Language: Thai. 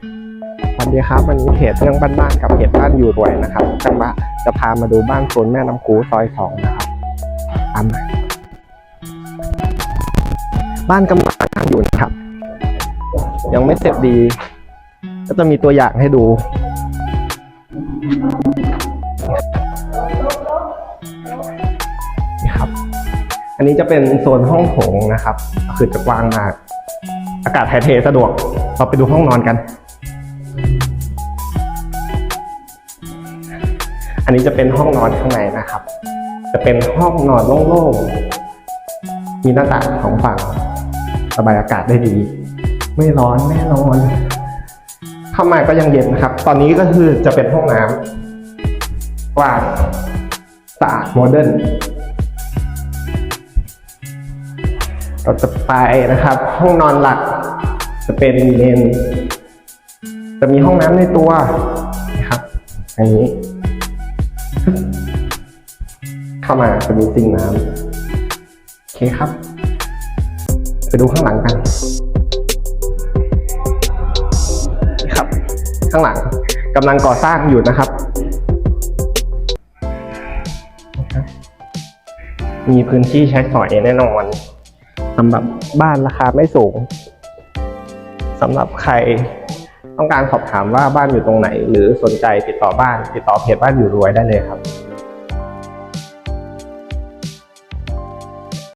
สวัสดีครับวันนี้เพจเรื่องบ้านๆกับเพจบ้านอยู่รวยนะครับจะมาจะพามาดูบ้านโซนแม่น้ำคูซอยสองนะครับตามมาบ้านกำลังสร้างอยู่นะครับ ยังไม่เสร็จดี ก็จะมีตัวอย่างให้ดูนี่ครับ อันนี้จะเป็นโซนห้องโถงนะครับ คือจะกว้างมาก อากาศถ่ายเทสะดวก เราไปดูห้องนอนกัน อันนี้จะเป็นห้องนอนข้างในนะครับ จะเป็นห้องนอนโล่งๆ มีหน้าต่างสองฝั่งระบายอากาศได้ดี ไม่ร้อนแน่นอน เข้ามาก็ยังเย็นนะครับ ตอนนี้ก็คือจะเป็นห้องน้ำกว้างสะอาดโมเดิร์นเราจะไปนะครับ ห้องนอนหลักจะเป็นเมนจะมีห้องน้ำในตัวนะครับอันนี้ เข้ามาจะมีซิงน้ำโอเคครับ ไปดูข้างหลังกันนี่ครับ ข้างหลังกำลังก่อสร้างอยู่นะครับมีพื้นที่ใช้สอยแน่นอนสำหรับบ้านราคาไม่สูงสำหรับใคร ต้องการสอบถามว่าบ้านอยู่ตรงไหน หรือสนใจติดต่อบ้าน ติดต่อเพจบ้านอยู่รวยได้เลยครับ